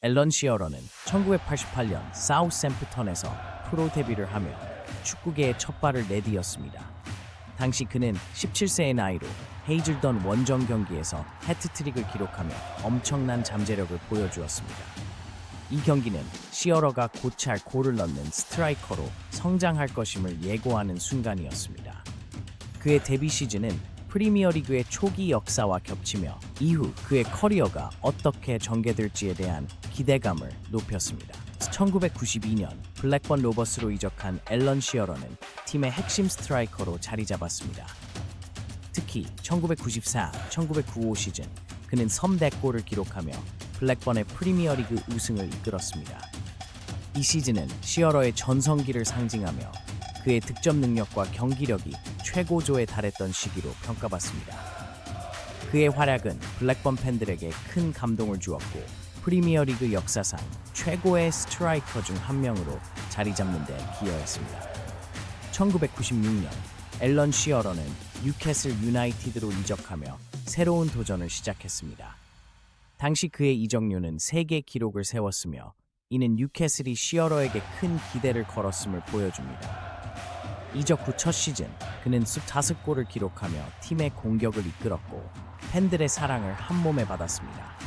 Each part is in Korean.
앨런 시어러는 1988년 사우샘프턴에서 프로 데뷔를 하며 축구계의 첫 발을 내디뎠습니다. 당시 그는 17세의 나이로 헤이즐던 원정 경기에서 해트트릭을 기록하며 엄청난 잠재력을 보여주었습니다. 이 경기는 시어러가 고치할 골을 넣는 스트라이커로 성장할 것임을 예고하는 순간이었습니다. 그의 데뷔 시즌은 프리미어리그의 초기 역사와 겹치며 이후 그의 커리어가 어떻게 전개될지에 대한 기대감을 높였습니다. 1992년 블랙번 로버스로 이적한 앨런 시어러는 팀의 핵심 스트라이커로 자리 잡았습니다. 특히 1994-1995 시즌 그는 섬대골을 기록하며 블랙번의 프리미어리그 우승을 이끌었습니다. 이 시즌은 시어러의 전성기를 상징하며 그의 득점 능력과 경기력이 최고조에 달했던 시기로 평가받습니다. 그의 활약은 블랙번 팬들에게 큰 감동을 주었고 프리미어리그 역사상 최고의 스트라이커 중 한 명으로 자리 잡는 데 기여했습니다. 1996년 앨런 시어러는 뉴캐슬 유나이티드로 이적하며 새로운 도전을 시작했습니다. 당시 그의 이적료는 세계 기록을 세웠으며 이는 뉴캐슬이 시어러에게 큰 기대를 걸었음을 보여줍니다. 이적 후 첫 시즌 그는 25골을 기록하며 팀의 공격을 이끌었고 팬들의 사랑을 한몸에 받았습니다.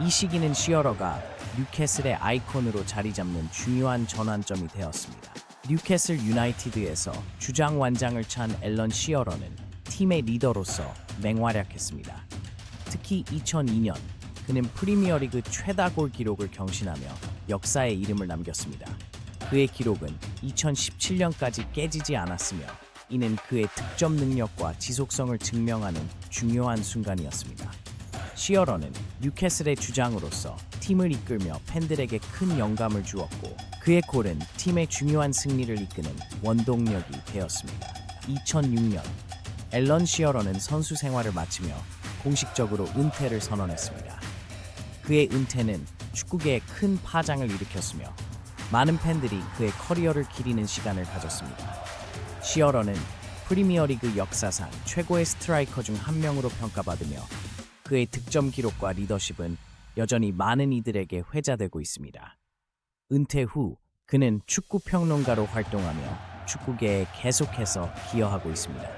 이 시기는 시어러가 뉴캐슬의 아이콘으로 자리 잡는 중요한 전환점이 되었습니다. 뉴캐슬 유나이티드에서 주장 완장을 찬 앨런 시어러는 팀의 리더로서 맹활약했습니다. 특히 2002년 그는 프리미어리그 최다 골 기록을 경신하며 역사의 이름을 남겼습니다. 그의 기록은 2017년까지 깨지지 않았으며 이는 그의 득점 능력과 지속성을 증명하는 중요한 순간이었습니다. 시어러는 뉴캐슬의 주장으로서 팀을 이끌며 팬들에게 큰 영감을 주었고 그의 골은 팀의 중요한 승리를 이끄는 원동력이 되었습니다. 2006년 앨런 시어러는 선수 생활을 마치며 공식적으로 은퇴를 선언했습니다. 그의 은퇴는 축구계에 큰 파장을 일으켰으며 많은 팬들이 그의 커리어를 기리는 시간을 가졌습니다. 시어러는 프리미어리그 역사상 최고의 스트라이커 중 한 명으로 평가받으며 그의 득점 기록과 리더십은 여전히 많은 이들에게 회자되고 있습니다. 은퇴 후 그는 축구 평론가로 활동하며 축구계에 계속해서 기여하고 있습니다.